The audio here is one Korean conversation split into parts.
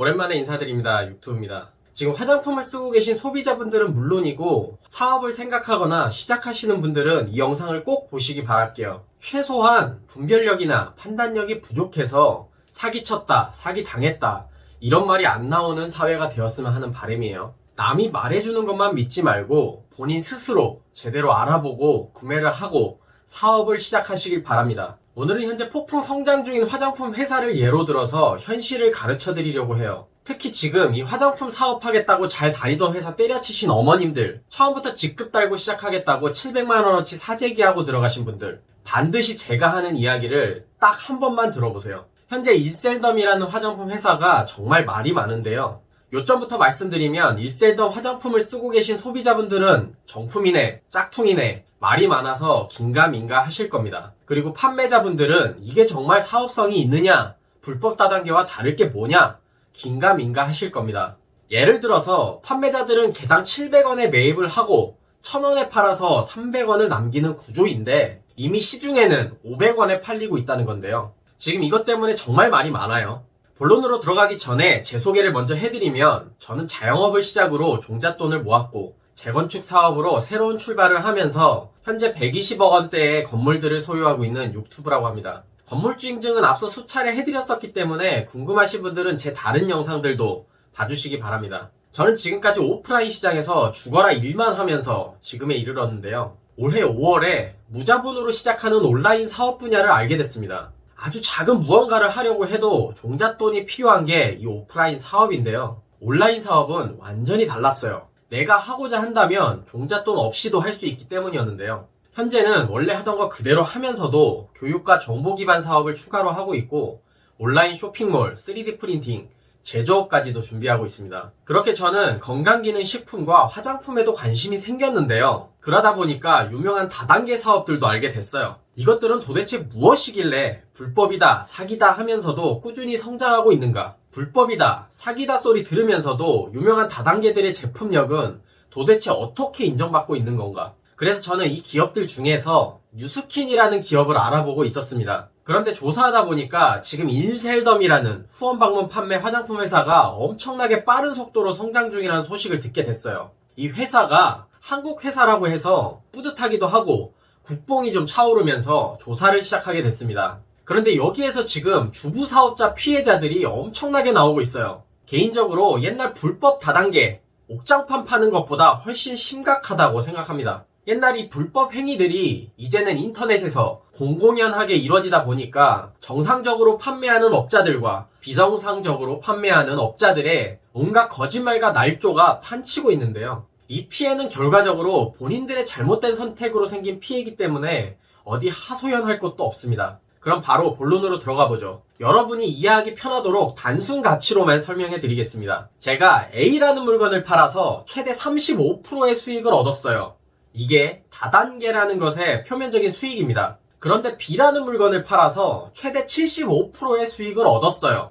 오랜만에 인사드립니다. 유튜브입니다. 지금 화장품을 쓰고 계신 소비자분들은 물론이고 사업을 생각하거나 시작하시는 분들은 이 영상을 꼭 보시기 바랄게요. 최소한 분별력이나 판단력이 부족해서 사기쳤다, 사기 당했다 이런 말이 안 나오는 사회가 되었으면 하는 바람이에요. 남이 말해주는 것만 믿지 말고 본인 스스로 제대로 알아보고 구매를 하고 사업을 시작하시길 바랍니다. 오늘은 현재 폭풍 성장 중인 화장품 회사를 예로 들어서 현실을 가르쳐 드리려고 해요. 특히 지금 이 화장품 사업하겠다고 잘 다니던 회사 때려치신 어머님들, 처음부터 직급 달고 시작하겠다고 700만원어치 사재기하고 들어가신 분들, 반드시 제가 하는 이야기를 딱 한 번만 들어보세요. 현재 일셀덤이라는 화장품 회사가 정말 말이 많은데요. 요점부터 말씀드리면 일셀덤 화장품을 쓰고 계신 소비자분들은 정품이네, 짝퉁이네, 말이 많아서 긴가민가 하실 겁니다. 그리고 판매자분들은 이게 정말 사업성이 있느냐, 불법 다단계와 다를 게 뭐냐, 긴가민가 하실 겁니다. 예를 들어서 판매자들은 개당 700원에 매입을 하고 1000원에 팔아서 300원을 남기는 구조인데 이미 시중에는 500원에 팔리고 있다는 건데요. 지금 이것 때문에 정말 말이 많아요. 본론으로 들어가기 전에 제 소개를 먼저 해드리면 저는 자영업을 시작으로 종잣돈을 모았고 재건축 사업으로 새로운 출발을 하면서 현재 120억 원대의 건물들을 소유하고 있는 유튜브라고 합니다. 건물주 인증은 앞서 수차례 해드렸었기 때문에 궁금하신 분들은 제 다른 영상들도 봐주시기 바랍니다. 저는 지금까지 오프라인 시장에서 죽어라 일만 하면서 지금에 이르렀는데요. 올해 5월에 무자본으로 시작하는 온라인 사업 분야를 알게 됐습니다. 아주 작은 무언가를 하려고 해도 종잣돈이 필요한 게 이 오프라인 사업인데요. 온라인 사업은 완전히 달랐어요. 내가 하고자 한다면 종잣돈 없이도 할 수 있기 때문이었는데요. 현재는 원래 하던 거 그대로 하면서도 교육과 정보 기반 사업을 추가로 하고 있고 온라인 쇼핑몰, 3D 프린팅, 제조업까지도 준비하고 있습니다. 그렇게 저는 건강기능 식품과 화장품에도 관심이 생겼는데요. 그러다 보니까 유명한 다단계 사업들도 알게 됐어요. 이것들은 도대체 무엇이길래 불법이다, 사기다 하면서도 꾸준히 성장하고 있는가? 불법이다, 사기다 소리 들으면서도 유명한 다단계들의 제품력은 도대체 어떻게 인정받고 있는 건가? 그래서 저는 이 기업들 중에서 뉴스킨이라는 기업을 알아보고 있었습니다. 그런데 조사하다 보니까 지금 인셀덤이라는 후원 방문 판매 화장품 회사가 엄청나게 빠른 속도로 성장 중이라는 소식을 듣게 됐어요. 이 회사가 한국 회사라고 해서 뿌듯하기도 하고 국뽕이 좀 차오르면서 조사를 시작하게 됐습니다. 그런데 여기에서 지금 주부 사업자 피해자들이 엄청나게 나오고 있어요. 개인적으로 옛날 불법 다단계 옥장판 파는 것보다 훨씬 심각하다고 생각합니다. 옛날 이 불법 행위들이 이제는 인터넷에서 공공연하게 이루어지다 보니까 정상적으로 판매하는 업자들과 비정상적으로 판매하는 업자들의 온갖 거짓말과 날조가 판치고 있는데요. 이 피해는 결과적으로 본인들의 잘못된 선택으로 생긴 피해이기 때문에 어디 하소연할 것도 없습니다. 그럼 바로 본론으로 들어가 보죠. 여러분이 이해하기 편하도록 단순 가치로만 설명해 드리겠습니다. 제가 A라는 물건을 팔아서 최대 35%의 수익을 얻었어요. 이게 다단계라는 것의 표면적인 수익입니다. 그런데 B라는 물건을 팔아서 최대 75%의 수익을 얻었어요.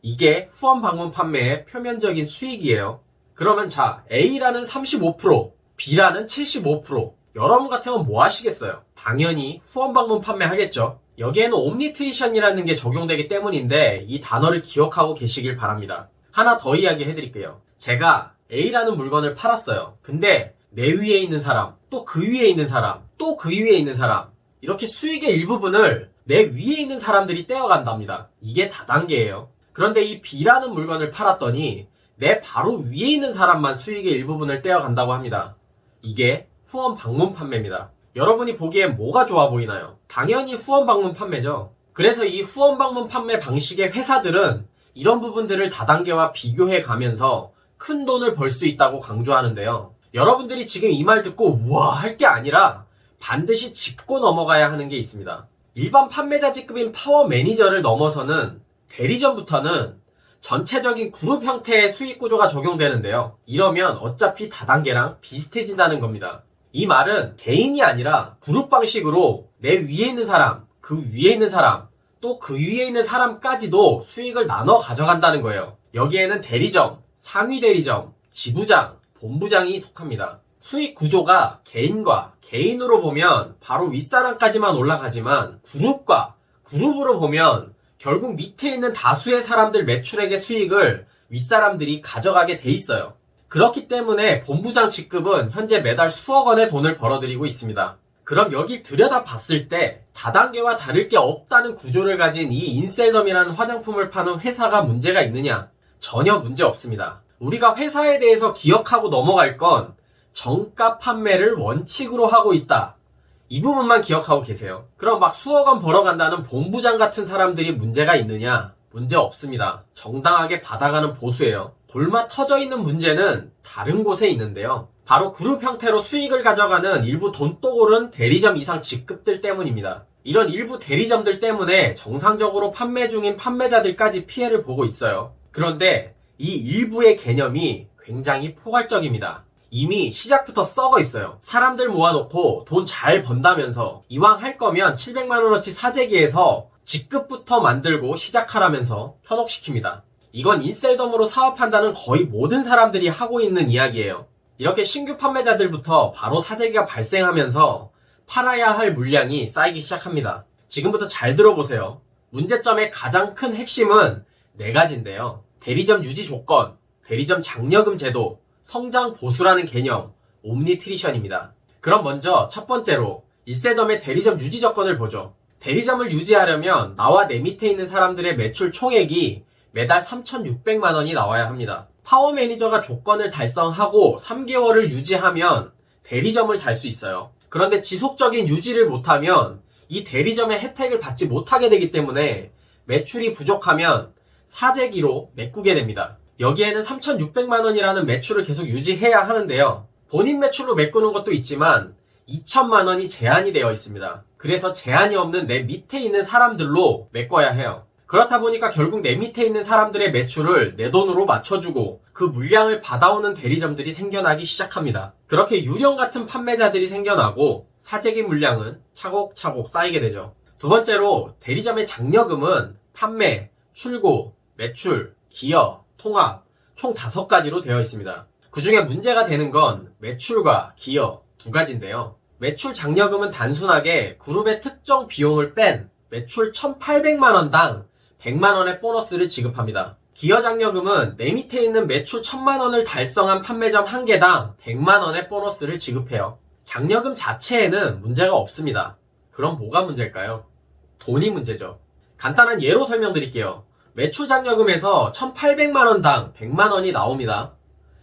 이게 후원 방문 판매의 표면적인 수익이에요. 그러면 자, A라는 35%, B라는 75%. 여러분 같으면 뭐 하시겠어요? 당연히 후원 방문 판매 하겠죠. 여기에는 옴니트리션이라는 게 적용되기 때문인데 이 단어를 기억하고 계시길 바랍니다. 하나 더 이야기 해드릴게요. 제가 A라는 물건을 팔았어요. 근데 내 위에 있는 사람, 또 그 위에 있는 사람, 또 그 위에 있는 사람, 이렇게 수익의 일부분을 내 위에 있는 사람들이 떼어간답니다. 이게 다단계예요. 그런데 이 B라는 물건을 팔았더니 내 바로 위에 있는 사람만 수익의 일부분을 떼어간다고 합니다. 이게 후원 방문 판매입니다. 여러분이 보기엔 뭐가 좋아 보이나요? 당연히 후원 방문 판매죠. 그래서 이 후원 방문 판매 방식의 회사들은 이런 부분들을 다단계와 비교해 가면서 큰 돈을 벌 수 있다고 강조하는데요. 여러분들이 지금 이 말 듣고 우와 할 게 아니라 반드시 짚고 넘어가야 하는 게 있습니다. 일반 판매자 직급인 파워 매니저를 넘어서는 대리점부터는 전체적인 그룹 형태의 수익 구조가 적용되는데요. 이러면 어차피 다단계랑 비슷해진다는 겁니다. 이 말은 개인이 아니라 그룹 방식으로 내 위에 있는 사람, 그 위에 있는 사람, 또 그 위에 있는 사람까지도 수익을 나눠 가져간다는 거예요. 여기에는 대리점, 상위 대리점, 지부장, 본부장이 속합니다. 수익 구조가 개인과 개인으로 보면 바로 윗사람까지만 올라가지만 그룹과 그룹으로 보면 결국 밑에 있는 다수의 사람들 매출액의 수익을 윗사람들이 가져가게 돼 있어요. 그렇기 때문에 본부장 직급은 현재 매달 수억 원의 돈을 벌어들이고 있습니다. 그럼 여기 들여다 봤을 때 다단계와 다를 게 없다는 구조를 가진 이 인셀덤이라는 화장품을 파는 회사가 문제가 있느냐? 전혀 문제 없습니다. 우리가 회사에 대해서 기억하고 넘어갈 건 정가 판매를 원칙으로 하고 있다. 이 부분만 기억하고 계세요. 그럼 막 수억 원 벌어간다는 본부장 같은 사람들이 문제가 있느냐? 문제 없습니다. 정당하게 받아가는 보수예요. 골마 터져 있는 문제는 다른 곳에 있는데요. 바로 그룹 형태로 수익을 가져가는 일부 돈독 오른 대리점 이상 직급들 때문입니다. 이런 일부 대리점들 때문에 정상적으로 판매 중인 판매자들까지 피해를 보고 있어요. 그런데 이 일부의 개념이 굉장히 포괄적입니다. 이미 시작부터 썩어 있어요. 사람들 모아놓고 돈 잘 번다면서 이왕 할 거면 700만원어치 사재기에서 직급부터 만들고 시작하라면서 현혹시킵니다. 이건 인셀덤으로 사업한다는 거의 모든 사람들이 하고 있는 이야기예요. 이렇게 신규 판매자들부터 바로 사재기가 발생하면서 팔아야 할 물량이 쌓이기 시작합니다. 지금부터 잘 들어보세요. 문제점의 가장 큰 핵심은 네 가지인데요. 대리점 유지 조건, 대리점 장려금 제도, 성장 보수라는 개념, 옴니트리션입니다. 그럼 먼저 첫 번째로 일세덤의 대리점 유지 조건을 보죠. 대리점을 유지하려면 나와 내 밑에 있는 사람들의 매출 총액이 매달 3,600만 원이 나와야 합니다. 파워 매니저가 조건을 달성하고 3개월을 유지하면 대리점을 달 수 있어요. 그런데 지속적인 유지를 못하면 이 대리점의 혜택을 받지 못하게 되기 때문에 매출이 부족하면 사재기로 메꾸게 됩니다. 여기에는 3,600만 원이라는 매출을 계속 유지해야 하는데요. 본인 매출로 메꾸는 것도 있지만 2천만 원이 제한이 되어 있습니다. 그래서 제한이 없는 내 밑에 있는 사람들로 메꿔야 해요. 그렇다 보니까 결국 내 밑에 있는 사람들의 매출을 내 돈으로 맞춰주고 그 물량을 받아오는 대리점들이 생겨나기 시작합니다. 그렇게 유령 같은 판매자들이 생겨나고 사재기 물량은 차곡차곡 쌓이게 되죠. 두 번째로 대리점의 장려금은 판매, 출고, 매출, 기여, 통합 총 다섯 가지로 되어 있습니다. 그 중에 문제가 되는 건 매출과 기여 두 가지인데요. 매출 장려금은 단순하게 그룹의 특정 비용을 뺀 매출 1,800만원당 100만원의 보너스를 지급합니다. 기여 장려금은 내 밑에 있는 매출 1000만원을 달성한 판매점 한 개당 100만원의 보너스를 지급해요. 장려금 자체에는 문제가 없습니다. 그럼 뭐가 문제일까요? 돈이 문제죠. 간단한 예로 설명드릴게요. 매출 장려금에서 1,800만원당 100만원이 나옵니다.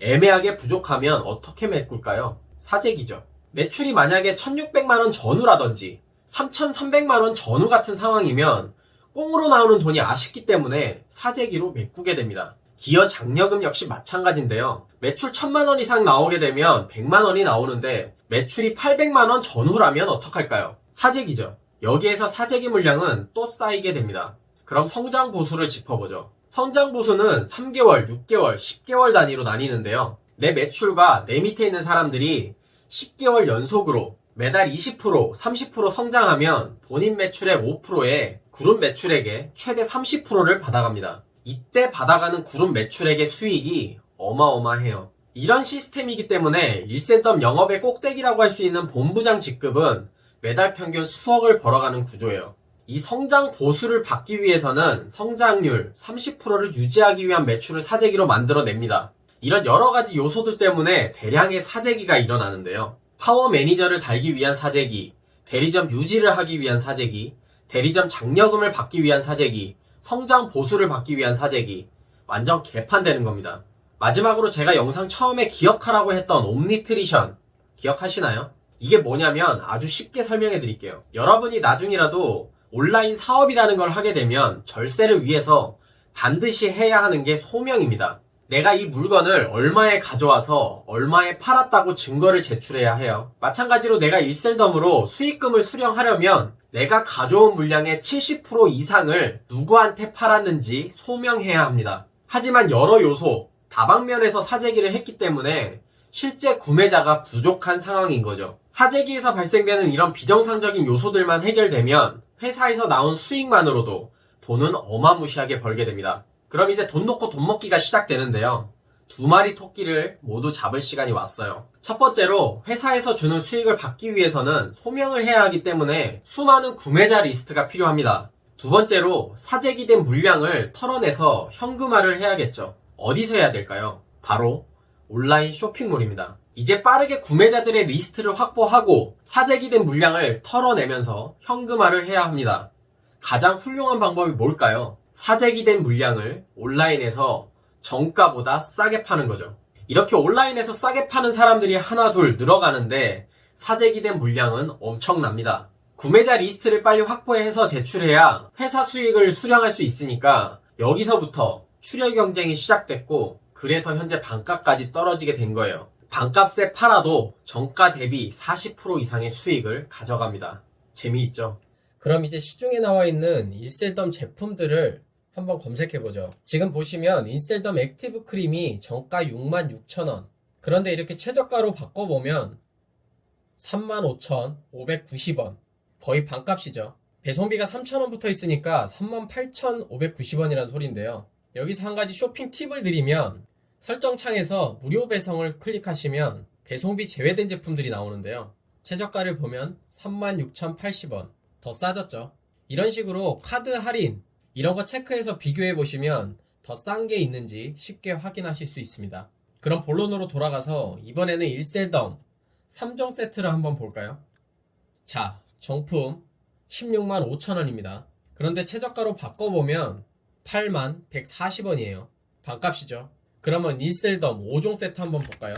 애매하게 부족하면 어떻게 메꿀까요? 사재기죠. 매출이 만약에 1,600만원 전후라든지 3,300만원 전후 같은 상황이면 꽁으로 나오는 돈이 아쉽기 때문에 사재기로 메꾸게 됩니다. 기여 장려금 역시 마찬가지인데요. 매출 1000만원 이상 나오게 되면 100만원이 나오는데 매출이 800만원 전후라면 어떡할까요? 사재기죠. 여기에서 사재기 물량은 또 쌓이게 됩니다. 그럼 성장 보수를 짚어보죠. 성장 보수는 3개월, 6개월, 10개월 단위로 나뉘는데요. 내 매출과 내 밑에 있는 사람들이 10개월 연속으로 매달 20%, 30% 성장하면 본인 매출의 5%에 그룹 매출액의 최대 30%를 받아갑니다. 이때 받아가는 그룹 매출액의 수익이 어마어마해요. 이런 시스템이기 때문에 1센덤 영업의 꼭대기라고 할 수 있는 본부장 직급은 매달 평균 수억을 벌어가는 구조예요. 이 성장 보수를 받기 위해서는 성장률 30%를 유지하기 위한 매출을 사재기로 만들어냅니다. 이런 여러 가지 요소들 때문에 대량의 사재기가 일어나는데요. 파워 매니저를 달기 위한 사재기, 대리점 유지를 하기 위한 사재기, 대리점 장려금을 받기 위한 사재기, 성장 보수를 받기 위한 사재기, 완전 개판되는 겁니다. 마지막으로 제가 영상 처음에 기억하라고 했던 옴니트리션, 기억하시나요? 이게 뭐냐면 아주 쉽게 설명해 드릴게요. 여러분이 나중이라도 온라인 사업이라는 걸 하게 되면 절세를 위해서 반드시 해야 하는 게 소명입니다. 내가 이 물건을 얼마에 가져와서 얼마에 팔았다고 증거를 제출해야 해요. 마찬가지로 내가 일셀덤으로 수익금을 수령하려면 내가 가져온 물량의 70% 이상을 누구한테 팔았는지 소명해야 합니다. 하지만 여러 요소, 다방면에서 사재기를 했기 때문에 실제 구매자가 부족한 상황인 거죠. 사재기에서 발생되는 이런 비정상적인 요소들만 해결되면 회사에서 나온 수익만으로도 돈은 어마무시하게 벌게 됩니다. 그럼 이제 돈 놓고 돈 먹기가 시작되는데요. 두 마리 토끼를 모두 잡을 시간이 왔어요. 첫 번째로 회사에서 주는 수익을 받기 위해서는 소명을 해야 하기 때문에 수많은 구매자 리스트가 필요합니다. 두 번째로 사재기된 물량을 털어내서 현금화를 해야겠죠. 어디서 해야 될까요? 바로 온라인 쇼핑몰입니다. 이제 빠르게 구매자들의 리스트를 확보하고 사재기된 물량을 털어내면서 현금화를 해야 합니다. 가장 훌륭한 방법이 뭘까요? 사재기된 물량을 온라인에서 정가보다 싸게 파는 거죠. 이렇게 온라인에서 싸게 파는 사람들이 하나 둘 늘어가는데 사재기된 물량은 엄청납니다. 구매자 리스트를 빨리 확보해서 제출해야 회사 수익을 수령할 수 있으니까 여기서부터 출혈 경쟁이 시작됐고 그래서 현재 반값까지 떨어지게 된 거예요. 반값에 팔아도 정가 대비 40% 이상의 수익을 가져갑니다. 재미있죠? 그럼 이제 시중에 나와 있는 인셀덤 제품들을 한번 검색해 보죠. 지금 보시면 인셀덤 액티브 크림이 정가 66,000원. 그런데 이렇게 최저가로 바꿔보면 35,590원. 거의 반값이죠. 배송비가 3,000원 붙어 있으니까 38,590원이라는 소리인데요. 여기서 한 가지 쇼핑 팁을 드리면 설정 창에서 무료 배송을 클릭하시면 배송비 제외된 제품들이 나오는데요. 최저가를 보면 36,080원. 더 싸졌죠. 이런 식으로 카드 할인, 이런 거 체크해서 비교해 보시면 더 싼 게 있는지 쉽게 확인하실 수 있습니다. 그럼 본론으로 돌아가서 이번에는 1셀덤 3종 세트를 한번 볼까요? 자, 정품 16만 5천원입니다. 그런데 최저가로 바꿔보면 8만 140원이에요. 반값이죠. 그러면 1셀덤 5종 세트 한번 볼까요?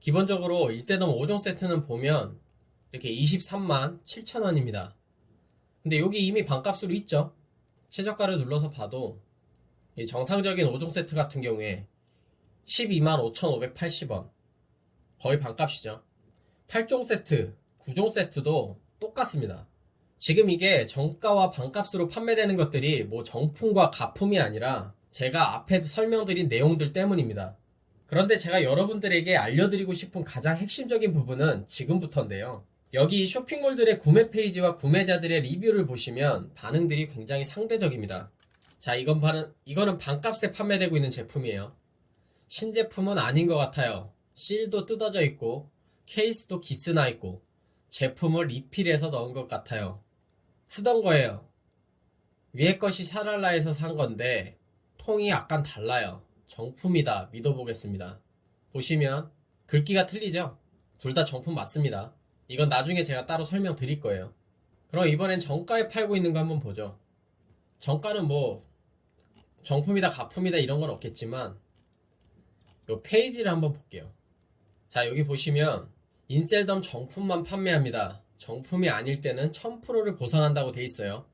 기본적으로 1셀덤 5종 세트는 보면 이렇게 23만 7천원입니다. 근데 여기 이미 반값으로 있죠? 최저가를 눌러서 봐도 이 정상적인 5종 세트 같은 경우에 12만 5,580원. 거의 반값이죠. 8종 세트, 9종 세트도 똑같습니다. 지금 이게 정가와 반값으로 판매되는 것들이 뭐 정품과 가품이 아니라 제가 앞에서 설명드린 내용들 때문입니다. 그런데 제가 여러분들에게 알려드리고 싶은 가장 핵심적인 부분은 지금부터인데요. 여기 이 쇼핑몰들의 구매 페이지와 구매자들의 리뷰를 보시면 반응들이 굉장히 상대적입니다. 자, 이건 반, 이거는 반값에 판매되고 있는 제품이에요. 신제품은 아닌 것 같아요. 실도 뜯어져 있고, 케이스도 기스나 있고, 제품을 리필해서 넣은 것 같아요. 쓰던 거예요. 위에 것이 샤랄라에서 산 건데, 통이 약간 달라요. 정품이다. 믿어보겠습니다. 보시면, 글귀가 틀리죠? 둘 다 정품 맞습니다. 이건 나중에 제가 따로 설명드릴 거예요. 그럼 이번엔 정가에 팔고 있는 거 한번 보죠. 정가는 뭐 정품이다 가품이다 이런 건 없겠지만 요 페이지를 한번 볼게요. 자 여기 보시면 인셀덤 정품만 판매합니다. 정품이 아닐 때는 1000%를 보상한다고 돼 있어요.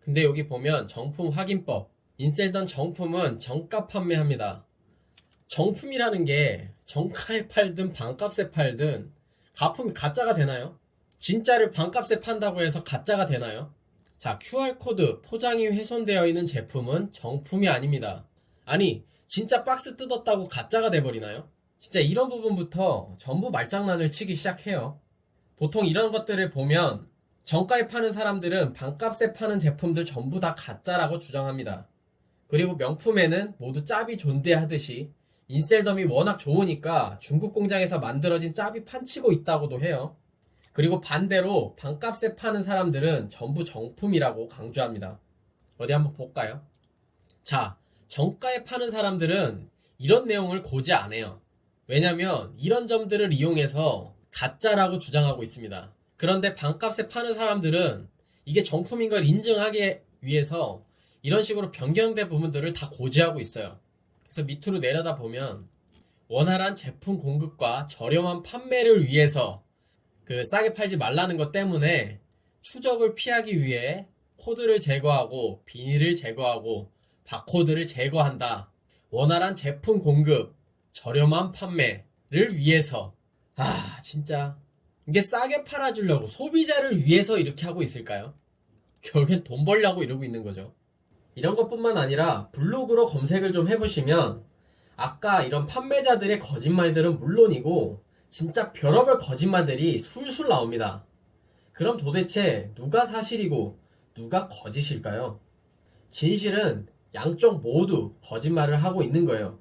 근데 여기 보면 정품 확인법 인셀덤 정품은 정가 판매합니다. 정품이라는 게 정가에 팔든 반값에 팔든 가품이 가짜가 되나요? 진짜를 반값에 판다고 해서 가짜가 되나요? 자, QR코드 포장이 훼손되어 있는 제품은 정품이 아닙니다. 아니, 진짜 박스 뜯었다고 가짜가 돼버리나요? 진짜 이런 부분부터 전부 말장난을 치기 시작해요. 보통 이런 것들을 보면 정가에 파는 사람들은 반값에 파는 제품들 전부 다 가짜라고 주장합니다. 그리고 명품에는 모두 짭이 존재하듯이 인셀덤이 워낙 좋으니까 중국 공장에서 만들어진 짭이 판치고 있다고도 해요. 그리고 반대로 반값에 파는 사람들은 전부 정품이라고 강조합니다. 어디 한번 볼까요? 자, 정가에 파는 사람들은 이런 내용을 고지 안 해요. 왜냐면 이런 점들을 이용해서 가짜라고 주장하고 있습니다. 그런데 반값에 파는 사람들은 이게 정품인 걸 인증하기 위해서 이런 식으로 변경된 부분들을 다 고지하고 있어요. 그래서 밑으로 내려다 보면 원활한 제품 공급과 저렴한 판매를 위해서 그 싸게 팔지 말라는 것 때문에 추적을 피하기 위해 코드를 제거하고 비닐을 제거하고 바코드를 제거한다. 원활한 제품 공급, 저렴한 판매를 위해서 아 진짜 이게 싸게 팔아주려고 소비자를 위해서 이렇게 하고 있을까요? 결국엔 돈 벌려고 이러고 있는 거죠. 이런 것뿐만 아니라 블로그로 검색을 좀 해보시면 아까 이런 판매자들의 거짓말들은 물론이고 진짜 별의별 거짓말들이 술술 나옵니다. 그럼 도대체 누가 사실이고 누가 거짓일까요? 진실은 양쪽 모두 거짓말을 하고 있는 거예요.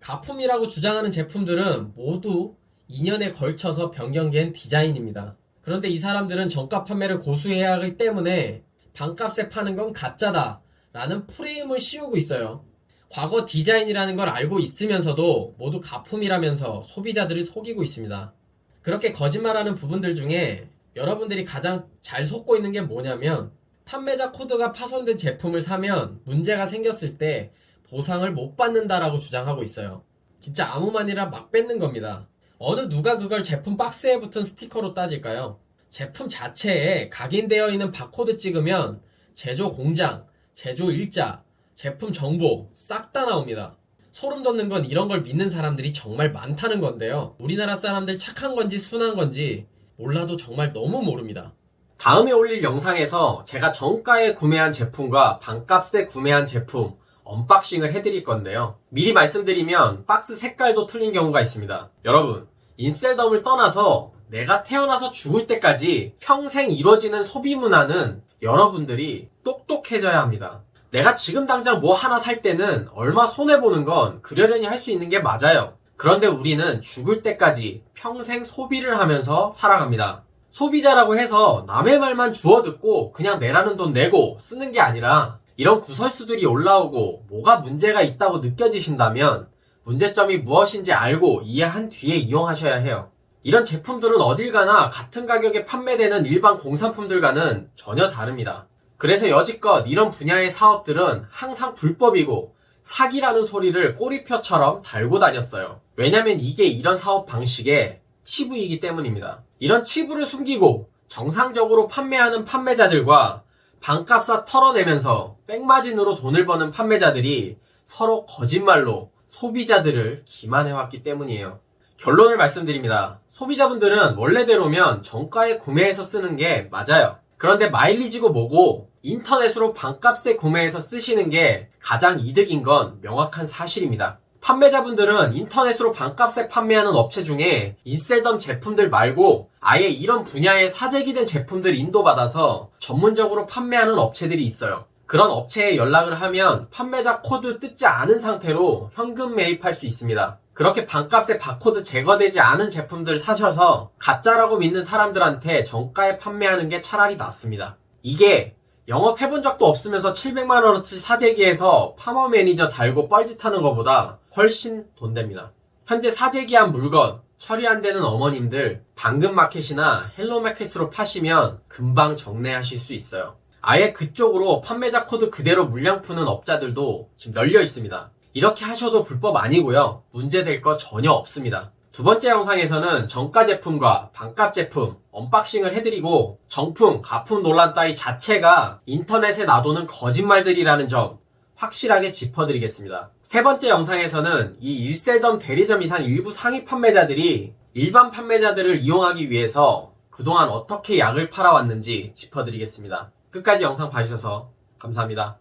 가품이라고 주장하는 제품들은 모두 2년에 걸쳐서 변경된 디자인입니다. 그런데 이 사람들은 정가 판매를 고수해야 하기 때문에 반값에 파는 건 가짜다 라는 프레임을 씌우고 있어요. 과거 디자인이라는 걸 알고 있으면서도 모두 가품이라면서 소비자들을 속이고 있습니다. 그렇게 거짓말하는 부분들 중에 여러분들이 가장 잘 속고 있는 게 뭐냐면 판매자 코드가 파손된 제품을 사면 문제가 생겼을 때 보상을 못 받는다라고 주장하고 있어요. 진짜 아무만이라 막 뺏는 겁니다. 어느 누가 그걸 제품 박스에 붙은 스티커로 따질까요? 제품 자체에 각인되어 있는 바코드 찍으면 제조 공장, 제조 일자, 제품 정보 싹 다 나옵니다. 소름 돋는 건 이런 걸 믿는 사람들이 정말 많다는 건데요. 우리나라 사람들 착한 건지 순한 건지 몰라도 정말 너무 모릅니다. 다음에 올릴 영상에서 제가 정가에 구매한 제품과 반값에 구매한 제품 언박싱을 해드릴 건데요. 미리 말씀드리면 박스 색깔도 틀린 경우가 있습니다. 여러분, 인셀덤을 떠나서 내가 태어나서 죽을 때까지 평생 이루어지는 소비 문화는 여러분들이 똑똑해져야 합니다. 내가 지금 당장 뭐 하나 살 때는 얼마 손해보는 건 그러려니 할 수 있는 게 맞아요. 그런데 우리는 죽을 때까지 평생 소비를 하면서 살아갑니다. 소비자라고 해서 남의 말만 주워 듣고 그냥 내라는 돈 내고 쓰는 게 아니라 이런 구설수들이 올라오고 뭐가 문제가 있다고 느껴지신다면 문제점이 무엇인지 알고 이해한 뒤에 이용하셔야 해요. 이런 제품들은 어딜 가나 같은 가격에 판매되는 일반 공산품들과는 전혀 다릅니다. 그래서 여지껏 이런 분야의 사업들은 항상 불법이고 사기라는 소리를 꼬리표처럼 달고 다녔어요. 왜냐면 이게 이런 사업 방식의 치부이기 때문입니다. 이런 치부를 숨기고 정상적으로 판매하는 판매자들과 반값사 털어내면서 백마진으로 돈을 버는 판매자들이 서로 거짓말로 소비자들을 기만해왔기 때문이에요. 결론을 말씀드립니다. 소비자분들은 원래대로면 정가에 구매해서 쓰는 게 맞아요. 그런데 마일리지고 뭐고 인터넷으로 반값에 구매해서 쓰시는 게 가장 이득인 건 명확한 사실입니다. 판매자분들은 인터넷으로 반값에 판매하는 업체 중에 인셀덤 제품들 말고 아예 이런 분야에 사재기 된 제품들 인도받아서 전문적으로 판매하는 업체들이 있어요. 그런 업체에 연락을 하면 판매자 코드 뜯지 않은 상태로 현금 매입할 수 있습니다. 그렇게 반값에 바코드 제거되지 않은 제품들 사셔서 가짜라고 믿는 사람들한테 정가에 판매하는 게 차라리 낫습니다. 이게 영업해본 적도 없으면서 700만원어치 사재기에서 파머 매니저 달고 뻘짓하는 것보다 훨씬 돈 됩니다. 현재 사재기한 물건 처리 안 되는 어머님들 당근마켓이나 헬로마켓으로 파시면 금방 정리하실 수 있어요. 아예 그쪽으로 판매자 코드 그대로 물량 푸는 업자들도 지금 널려 있습니다. 이렇게 하셔도 불법 아니고요. 문제될 거 전혀 없습니다. 두 번째 영상에서는 정가 제품과 반값 제품 언박싱을 해드리고 정품, 가품 논란 따위 자체가 인터넷에 나도는 거짓말들이라는 점 확실하게 짚어드리겠습니다. 세 번째 영상에서는 이 1세덤 대리점 이상 일부 상위 판매자들이 일반 판매자들을 이용하기 위해서 그동안 어떻게 약을 팔아왔는지 짚어드리겠습니다. 끝까지 영상 봐주셔서 감사합니다.